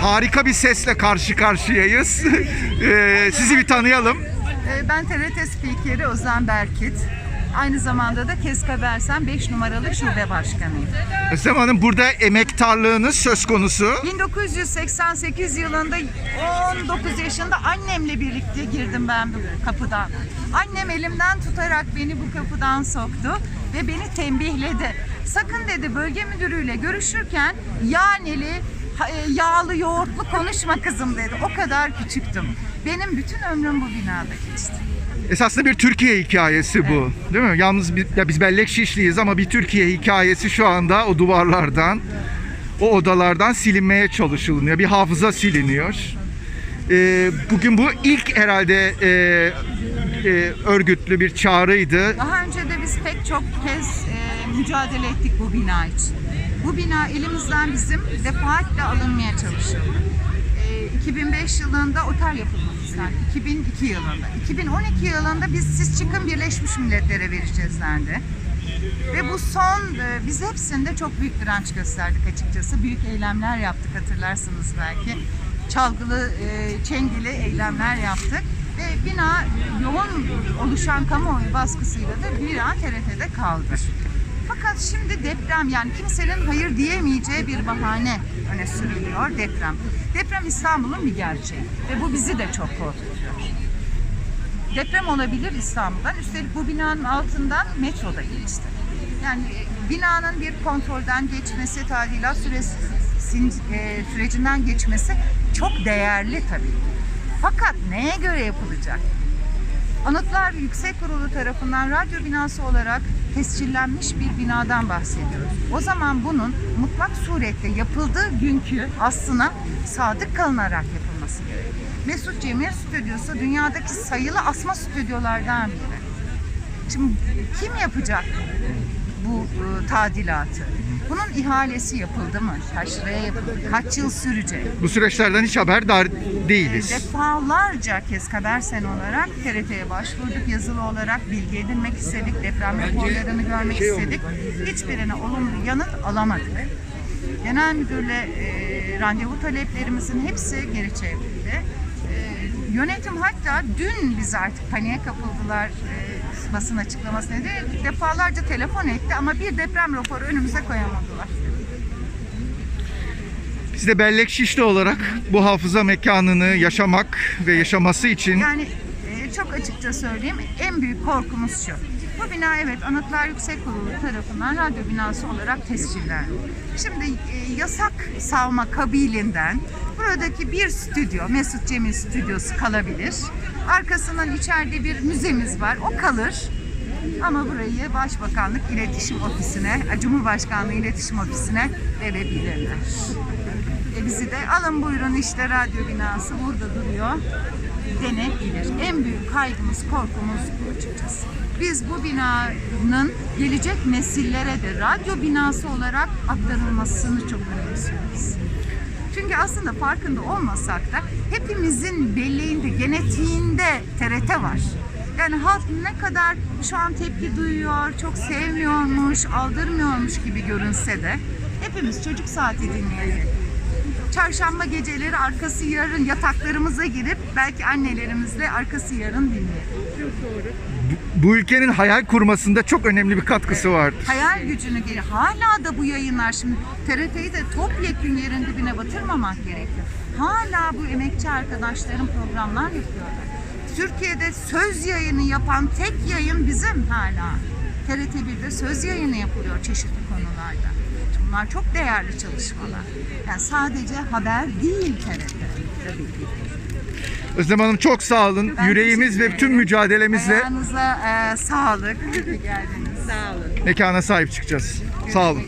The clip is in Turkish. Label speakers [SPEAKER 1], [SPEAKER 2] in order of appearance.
[SPEAKER 1] harika bir sesle karşı karşıyayız. Ee, sizi bir tanıyalım.
[SPEAKER 2] Ee, Ben TRT spikeri Ozan Berkit. Aynı zamanda da Keskabersen 5 numaralı şube başkanıyım.
[SPEAKER 1] Özlem Hanım burada emektarlığınız söz konusu.
[SPEAKER 2] 1988 yılında 19 yaşında annemle birlikte girdim ben bu kapıdan. Annem elimden tutarak beni bu kapıdan soktu ve beni tembihledi. Sakın dedi bölge müdürüyle görüşürken yaneli, yağlı, yoğurtlu konuşma kızım dedi. O kadar küçüktüm. Benim bütün ömrüm bu binada geçti.
[SPEAKER 1] Esasında bir Türkiye hikayesi bu. Değil mi? Yalnız biz, ya biz bellek şişliyiz ama bir Türkiye hikayesi şu anda o duvarlardan, o odalardan silinmeye çalışılıyor. Bir hafıza siliniyor. Ee, bugün bu ilk herhalde e, e, örgütlü bir çağrıydı.
[SPEAKER 2] Daha önce de biz pek çok kez e, mücadele ettik bu bina için. Bu bina elimizden bizim defaatle alınmaya çalışıldı. E, 2005 yılında otel yapılmak istendi. 2002 yılında. 2012 yılında biz siz çıkın Birleşmiş Milletler'e vereceğiz dendi. Ve bu son, e, biz hepsinde çok büyük direnç gösterdik açıkçası. Büyük eylemler yaptık hatırlarsınız belki. Çalgılı, e, çengili eylemler yaptık. Ve bina yoğun oluşan kamuoyu baskısıyla da bir an TRT'de kaldı. Fakat şimdi deprem yani kimsenin hayır diyemeyeceği bir bahane öne sürülüyor deprem. Deprem İstanbul'un bir gerçeği ve bu bizi de çok korkutuyor. Deprem olabilir İstanbul'dan. Üstelik bu binanın altından metro da geçti. Yani e, binanın bir kontrolden geçmesi, tadilat süresi, e, sürecinden geçmesi çok değerli tabii. Fakat neye göre yapılacak? Anıtlar Yüksek Kurulu tarafından radyo binası olarak tescillenmiş bir binadan bahsediyoruz. O zaman bunun mutlak surette yapıldığı günkü aslına sadık kalınarak yapılması gerekiyor. Mesut Cemil Stüdyosu dünyadaki sayılı asma stüdyolardan biri. Şimdi kim yapacak bu e, tadilatı? Bunun ihalesi yapıldı mı? Kaç liraya yapıldı? Kaç yıl sürecek?
[SPEAKER 1] Bu süreçlerden hiç haberdar değiliz.
[SPEAKER 2] Defalarca kez Habersen olarak TRT'ye başvurduk. Yazılı olarak bilgi edinmek istedik. Deprem raporlarını görmek istedik. Hiçbirine olumlu yanıt alamadık. Genel müdürle e, randevu taleplerimizin hepsi geri çevrildi. E, yönetim hatta dün biz artık paniğe kapıldılar. E, basın açıklaması nedeniyle defalarca telefon etti ama bir deprem raporu önümüze koyamadılar.
[SPEAKER 1] Biz de bellek şişli olarak bu hafıza mekanını yaşamak ve yaşaması için
[SPEAKER 2] Yani e, çok açıkça söyleyeyim en büyük korkumuz şu. Bu bina evet Anıtlar Yüksek Kurulu tarafından radyo binası olarak tescillendi. Şimdi e, yasak savma kabilinden buradaki bir stüdyo, Mesut Cemil stüdyosu kalabilir. Arkasından içeride bir müzemiz var, o kalır. Ama burayı Başbakanlık İletişim Ofisi'ne, Cumhurbaşkanlığı İletişim Ofisi'ne verebilirler. E bizi de alın buyurun işte radyo binası burada duruyor denebilir. En büyük kaygımız, korkumuz bu açıkçası. Biz bu binanın gelecek nesillere de radyo binası olarak aktarılmasını çok önemsiyoruz. Çünkü aslında farkında olmasak da hepimizin belleğinde, genetiğinde TRT var. Yani halk ne kadar şu an tepki duyuyor, çok sevmiyormuş, aldırmıyormuş gibi görünse de hepimiz çocuk saati dinleyelim. Çarşamba geceleri arkası yarın yataklarımıza girip belki annelerimizle arkası yarın dinleyelim.
[SPEAKER 1] bu ülkenin hayal kurmasında çok önemli bir katkısı vardır.
[SPEAKER 2] Hayal gücünü geri. Hala da bu yayınlar şimdi TRT'yi de topyekün yerin dibine batırmamak gerekiyor. Hala bu emekçi arkadaşlarım programlar yapıyorlar. Türkiye'de söz yayını yapan tek yayın bizim hala. TRT 1'de söz yayını yapılıyor çeşitli konularda. Bunlar çok değerli çalışmalar. Yani sadece haber değil TRT. Tabii ki.
[SPEAKER 1] Özlem Hanım çok sağ olun.
[SPEAKER 2] Ben
[SPEAKER 1] Yüreğimiz ve tüm mücadelemizle
[SPEAKER 2] Ayağınıza e, sağlık. Sağ olun.
[SPEAKER 1] mekana sahip çıkacağız. Sağ olun.